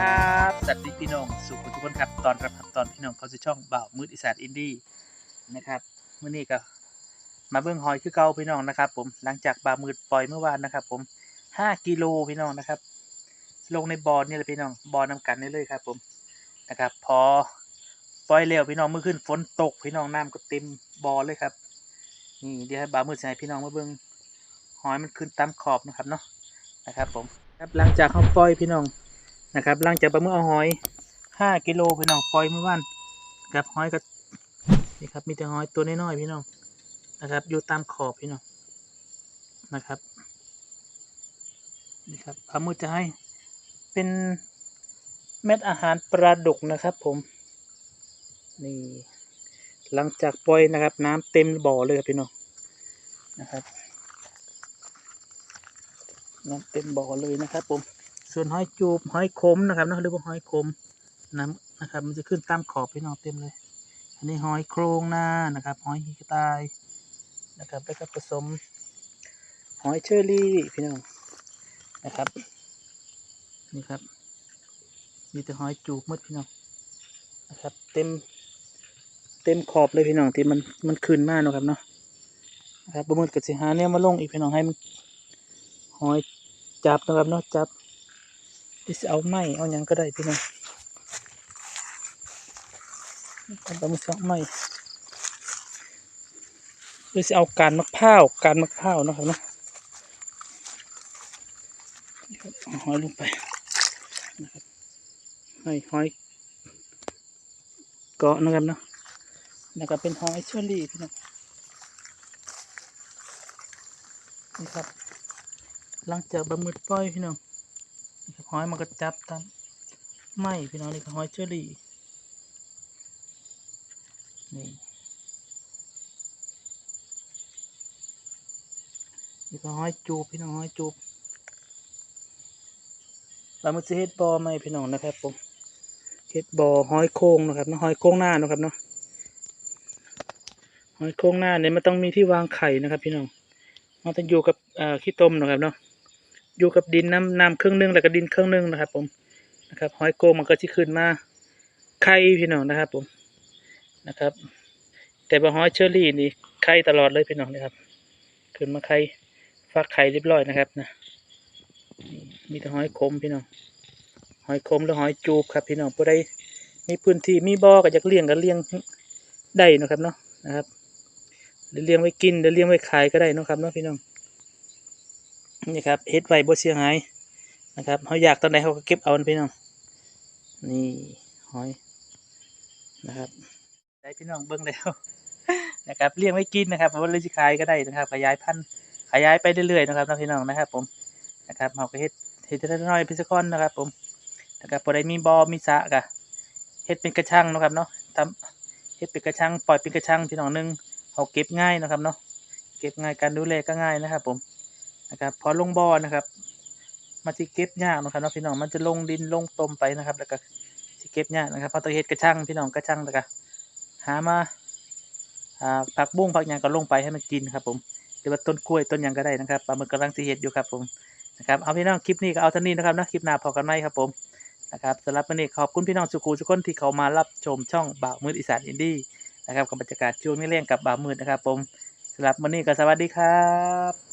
ครับสวัสดีพี่น้องสุขทุกคนครับตอนรับครับตอนพี่น้องเขาจะช่องบ่าวมืดอีสานอินดี้นะครับเมื่อนี้ก็มาเบิ้งหอยคือเก่าพี่น้องนะครับ ผมหลังจากบ่าวมืดปล่อยเมื่อวานนะครับ ผมห้ากิโลพี่น้องนะครับ ลงในบ่อนี่เลยพี่น้องบ่อนำกันนี่เลยครับ ผมนะครับ พอปล่อยเร็วพี่น้องเมื่อขึ้นฝนตกพี่น้องน้ำก็เต็มบ่อเลยครับนี่เดี๋ยวให้บ่าวมืดใส่พี่น้องมาเบิ้งหอยมันขึ้นตามขอบนะครับเนาะนะครับ ผมครับหลังจากเขาปล่อยพี่น้อง นะครับหลังจากปลาเมือเอาหอยห้ากิโลพี่น้องปล่อยเมื่อวานครับหอยก็นี่ครับมีแต่หอยตัวน้อยๆพี่น้องนะครับอยู่ตามขอบพี่น้องนะครับนี่ครับปลามือจะให้เป็นเม็ดอาหารปลาดุกนะครับ ผมนี่หลังจากปล่อยนะครับ น้ำเต็มบ่อเลยครับพี่น้องนะครับน้ำเต็มบ่อเลยนะครับผม ส่วนหอยจูบหอยขมนะครับนอะหรือว่าหอยขมน้ำนะครับ มันจะขึ้นตามขอบพี่น้องเต็มเลย อันนี้หอยโครงหน้านะครับ หอยฮีกระต่ายนะครับแล้วก็ผสม หอยเชอรี่พี่น้องนะครับ นี่ครับ มีแต่หอยจูบมดพี่น้องนะครับ เต็ม เต็มขอบเลยพี่น้องที่มันมันขึ้นมากนะครับเนาะนะครับบะมืดกับสิหาเนี่ยมาลงอีกพี่น้องให้มันหอยจับนะครับเนาะจับ ที่จะเอาไม้เอาหยังก็ได้พี่น้องเอาไปมาสองไม้หรือจะเอาการมะพร้าวการมะพร้าวนะครับเนาะนี่ครับเอาหอยลงไปนะครับให้หอยเกาะนะครับเนาะนะครับเป็นหอยเชอรี่พี่น้องนี่ครับหลังจากบะมืดปล่อยพี่น้อง หอยมันก็จับตามไม้พี่น้องนี่ก็หอยเชอรี่นี่นี่ก็หอยจูบพี่น้องหอยจูบเรามาจะเฮดบอไหมพี่น้องนะครับผมเฮดบอหอยโค้งนะครับเนาะหอยโค้งหน้านะครับเนาะหอยโค้งหน้าเนี่ยมันต้องมีที่วางไข่นะครับ พี่น้องมันต้องอยู่กับขี้ต้มนะครับเนาะ อยู่กับดินน้ำน้ำครึ่งหนึงแล้วก็ดินครึ่งหนึงนะครับ ผมนะครับหอยโกงมันก็จะขึ้นมาไข่พี่น้องนะครับ ผมนะครับ แต่ว่าหอยเชอรี่นี่ไข่ตลอดเลยพี่น้องนะครับ ขึ้นมาไข่ฟักไข่เรียบร้อยนะครับนะมีแต่หอยคมพี่น้องหอยคมหรือหอยจูบครับ พี่น้องผู้ใดมีพื้นที่มีบ่อก็อยากเลี้ยงก็เลี้ยงได้นะครับเนาะนะครับหรือเลี้ยงไว้กินหรือเลี้ยงไว้ขายก็ได้นะครับเนาะพี่น้อง นี่ครับเฮ็ดไว้บ่เสียหายนะครับเขาอยากตอนไหนเขาก็เก็บเอานพี่น้องนี่หอยนะครับได้พี่น้องเบิ่งแล้วนะครับเลี้ยงไว้กินนะครับว่าเลยสิขายก็ได้นะครับ ขยายพันธุ์ขยายไปเรื่อยๆนะครับน้องพี่น้องนะครับ ผมนะครับเขาก็เฮ็ดเฮ็ดแต่ละน้อยพิสกอนนะครับ ผมนะครับพอได้มีบอ่อมีสะกะเฮ็ดเป็นกระชังนะครับเนาะทำเฮ็ดเป็นกระชังปล่อยเป็นกระชังพี่น้องหนึงเขาเก็บง่ายนะครับเนาะเก็บง่ายการดูแลก็ง่ายนะครับ ผม นะครับพอลงบ่อนะครับมันจะเก็บยากนะครับเนาะพี่น้องมันจะลงดินลงตมไปนะครับ แล้วก็จะเก็บยากนะครับพราะตัวเห็ดกระชังพี่น้องกระชังแล้วก็หามาผักบุ้งผักหยางก็ลงไปให้มันกินครับ ผมหรือว่าต้นกล้วยต้นหยางก็ได้นะครับปลาหมึกกำลังสีเห็ดอยู่ครับผมนะครับเอาพี่น้องคลิปนี้ก็เอาเท่านี้นะครับนะคลิปหน้าพอกันไหมครับผมนะครับสำหรับวันนี้ขอบคุณพี่น้องสุกูทุกคนที่เขามารับชมช่องบ่าวมืดอีสานอินดี้นะครับกับบรรยากาศช่วงนี้เร่งกับบ่าวมืดนะครับ ผมสำหรับวันนี้ก็สวัสดีครับ